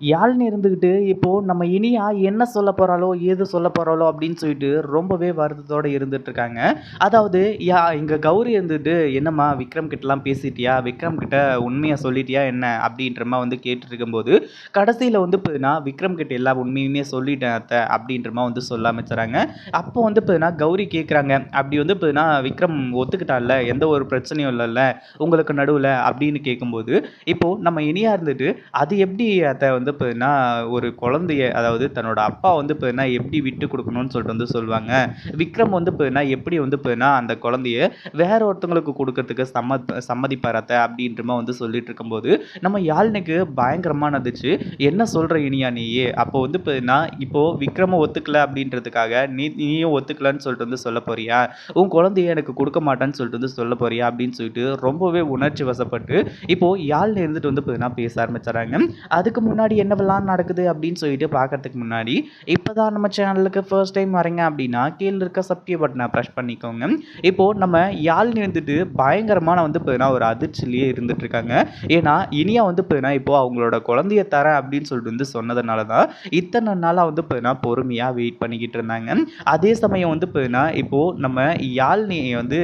யாழ்னு இருந்துக்கிட்டு இப்போது நம்ம இனியா என்ன சொல்ல போகிறாளோ ஏது சொல்ல போகிறாளோ அப்படின்னு சொல்லிட்டு ரொம்பவே வருத்தத்தோடு இருந்துகிட்ருக்காங்க அதாவது யா இங்கே கௌரி இருந்துட்டு என்னம்மா விக்ரம் கிட்டலாம் பேசிட்டியா? விக்ரம் கிட்ட உண்மையை சொல்லிட்டியா என்ன? அப்படின்றமா வந்து கேட்டுட்டு இருக்கும்போது கடைசியில் வந்து பார்த்தீங்கன்னா விக்ரம் கிட்ட எல்லா உண்மையுமே சொல்லிட்டேன் அத்தை அப்படின்றமா வந்து சொல்ல ஆரம்பிச்சுறாங்க அப்போ வந்து பார்த்தீங்கன்னா கௌரி கேட்குறாங்க அப்படி வந்து பார்த்தீங்கன்னா விக்ரம் ஒத்துக்கிட்டால எந்த ஒரு பிரச்சனையும் இல்லைல்ல உங்களுக்கு நடுவில் அப்படின்னு கேட்கும்போது இப்போது நம்ம இனியா இருந்துட்டு அது எப்படி அத்தை வந்து வந்து பார்த்தீங்கன்னா ஒரு குழந்தைய அதாவது தன்னோட அப்பா வந்து பார்த்தீங்கன்னா எப்படி விட்டு கொடுக்கணும்னு சொல்லிட்டு வந்து சொல்லுவாங்க. விக்ரம் வந்து பார்த்தீங்கன்னா எப்படி வந்து பார்த்தீங்கன்னா அந்த குழந்தைய வேற ஒருத்தவங்களுக்கு கொடுக்கறதுக்கு சம்ம சம்மதிப்பாரத்த அப்படின்றமா வந்து சொல்லிட்டு இருக்கும்போது நம்ம யாழ்னுக்கு பயங்கரமாக நடந்துச்சு என்ன சொல்கிற இனியா நீயே? அப்போ வந்து பார்த்தீங்கன்னா இப்போது விக்ரம ஒத்துக்கல அப்படின்றதுக்காக நீ நீயும் ஒத்துக்கலன்னு சொல்லிட்டு வந்து சொல்ல போறியா? உன் குழந்தைய எனக்கு கொடுக்க மாட்டான்னு சொல்லிட்டு வந்து சொல்ல போறியா? அப்படின்னு சொல்லிட்டு ரொம்பவே உணர்ச்சி வசப்பட்டு இப்போது யாழ்னு இருந்துட்டு வந்து பார்த்தீங்கன்னா பேச ஆரம்பிச்சிடறாங்க. அதுக்கு முன்னாடி என்னவெல்லாம் நடக்குது அப்படின்னு சொல்லிட்டு பார்க்கறதுக்கு முன்னாடி இப்போ தான் நம்ம சேனலுக்கு ஃபர்ஸ்ட் டைம் வரீங்க அப்படின்னா கீழே இருக்க சப்ஸ்கிரைப் பட்டனை ப்ரெஷ் பண்ணிக்கோங்க. இப்போது நம்ம யாழ் இருந்துட்டு பயங்கரமான வந்து பார்த்தீங்கன்னா ஒரு அதிர்ச்சியிலேயே இருந்துட்டு இருக்காங்க. ஏன்னா இனியா வந்து பார்த்தீங்கன்னா இப்போது அவங்களோட குழந்தைய தரேன் அப்படின்னு சொல்லிட்டு வந்து சொன்னதுனால தான் இத்தனை நாளாக வந்து பார்த்தீங்கன்னா பொறுமையாக வெயிட் பண்ணிக்கிட்டு இருந்தாங்க. அதே சமயம் வந்து பார்த்தீங்கன்னா இப்போது நம்ம யாழ்னி வந்து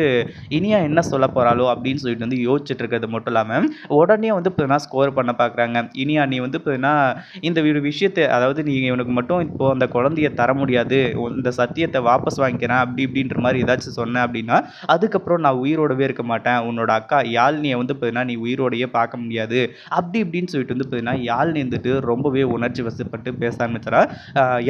இனியா என்ன சொல்ல போகிறாளோ அப்படின்னு சொல்லிட்டு வந்து யோசிச்சுட்டு இருக்கிறது மட்டும் இல்லாமல் உடனே வந்து பார்த்தீங்கன்னா ஸ்கோர் பண்ண பார்க்குறாங்க. இனியா நீ வந்து பார்த்தீங்கன்னா இந்த ஒரு விஷயத்தை அதாவது நீங்கள் இவனுக்கு மட்டும் இப்போது அந்த குழந்தைய தர முடியாது இந்த சத்தியத்தை வாபஸ் வாங்கிக்கிறேன் அப்படி இப்படின்ற மாதிரி ஏதாச்சும் சொன்னேன் அப்படின்னா அதுக்கப்புறம் நான் உயிரோடவே இருக்க மாட்டேன். உன்னோட அக்கா யாழ்னியை வந்து பார்த்தீங்கன்னா நீ உயிரோடையே பார்க்க முடியாது. அப்படி இப்படின்னு சொல்லிட்டு வந்து பார்த்தீங்கன்னா யாழ்னி இருந்துட்டு ரொம்பவே உணர்ச்சி வசப்பட்டு பேச ஆரம்பிச்சிடா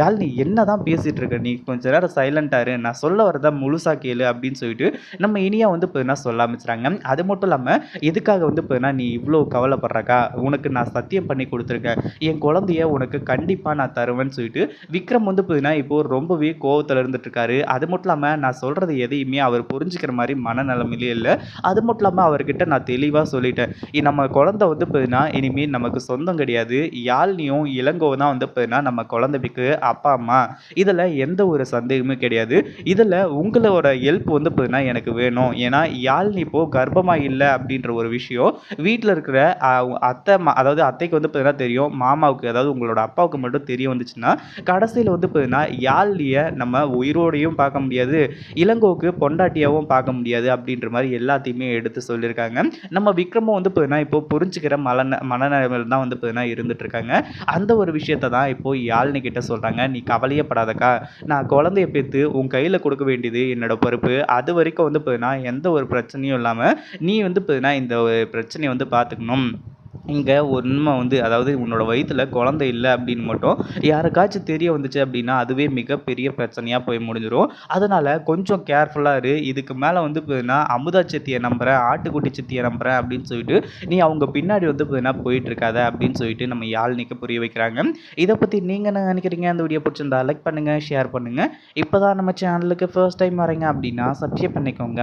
யாழ்னி என்ன தான் பேசிகிட்டு இருக்க? நீ கொஞ்ச நேரம் சைலண்டாக நான் சொல்ல வரதா முழுசாக கேளு அப்படின்னு சொல்லிட்டு நம்ம இனியா வந்து பார்த்தீங்கன்னா சொல்ல ஆரம்பிச்சிட்றாங்க அது மட்டும் இல்லாமல் எதுக்காக வந்து பார்த்தீங்கன்னா நீ இவ்வளோ கவலைப்படுறக்கா? உனக்கு நான் சத்தியம் பண்ணி கொடுத்துருக்கேன். என் குழந்தைய உனக்கு கண்டிப்பாக நான் தருவேன்னு சொல்லிட்டு விக்ரம் வந்து பார்த்தீங்கன்னா இப்போது ரொம்பவே கோவத்தில் இருந்துட்டுருக்காரு. அது மட்டும் இல்லாமல் நான் சொல்கிறது எதையுமே அவர் புரிஞ்சுக்கிற மாதிரி மனநிலைமையிலே இல்லை. அது மட்டும் இல்லாமல் அவர்கிட்ட நான் தெளிவாக சொல்லிட்டேன். நம்ம குழந்தை வந்து பார்த்தீங்கன்னா இனிமேல் நமக்கு சொந்தம் கிடையாது. யாழ்னியும் இளங்கோ தான் வந்து பார்த்தீங்கன்னா நம்ம குழந்தைக்கு அப்பா அம்மா. இதில் எந்த ஒரு சந்தேகமும் கிடையாது. இதில் உங்களோட ஹெல்ப் வந்து பார்த்தீங்கன்னா எனக்கு வேணும். ஏன்னா யாழ்னி இப்போது கர்ப்பமாக இல்லை அப்படின்ற ஒரு விஷயம். வீட்டில் இருக்கிற அத்தை அதாவது அத்தைக்கு வந்து பார்த்தீங்கன்னா தெரியும். மாமாவுக்கு அதாவது உங்களோட அப்பாவுக்கு மட்டும் தெரிய வந்துச்சுன்னா கடைசியில் வந்து பார்த்தீங்கன்னா யாழ்லியை நம்ம உயிரோடையும் பார்க்க முடியாது இளங்கோவுக்கு பொண்டாட்டியாகவும் பார்க்க முடியாது அப்படின்ற மாதிரி எல்லாத்தையுமே எடுத்து சொல்லியிருக்காங்க. நம்ம விக்ரமும் வந்து பார்த்தீங்கன்னா இப்போ புரிஞ்சுக்கிற மன மனநிலைமையில் தான் வந்து பார்த்தீங்கன்னா இருந்துட்டுருக்காங்க. அந்த ஒரு விஷயத்தை தான் இப்போ யாழ்னி கிட்ட சொல்கிறாங்க நீ கவலையப்படாதக்கா நான் குழந்தைய பேத்து உன் கையில் கொடுக்க வேண்டியது என்னோட பொறுப்பு. அது வரைக்கும் வந்து பார்த்தீங்கன்னா எந்த ஒரு பிரச்சனையும் இல்லாமல் நீ வந்து பார்த்தீங்கன்னா இந்த பிரச்சனையை வந்து பார்த்துக்கணும் இங்கே உண்மை வந்து அதாவது உன்னோட வயிற்றில் குழந்தை இல்லை அப்படின்னு மட்டும் யாருக்காச்சும் தெரிய வந்துச்சு அப்படின்னா அதுவே மிகப்பெரிய பிரச்சனையாக போய் முடிஞ்சிடும் அதனால் கொஞ்சம் கேர்ஃபுல்லாக இரு. இதுக்கு மேலே வந்து பார்த்தீங்கன்னா அமுதா சத்தியை நம்புகிறேன் ஆட்டுக்குட்டி சத்தியை நம்புகிறேன் அப்படின்னு சொல்லிட்டு நீ அவங்க பின்னாடி வந்து பார்த்தீங்கன்னா போயிட்டுருக்காத அப்படின்னு சொல்லிட்டு நம்ம யாழ்னிக்கு புரிய வைக்கிறாங்க. இதை பற்றி நீங்கள் என்ன நினைக்கிறீங்க? அந்த வீடியோ பிடிச்சிருந்தா லைக் பண்ணுங்கள் ஷேர் பண்ணுங்கள் இப்போ தான் நம்ம சேனலுக்கு ஃபர்ஸ்ட் டைம் வரீங்க அப்படின்னா சப்ஸ்கிரைப் பண்ணிக்கோங்க.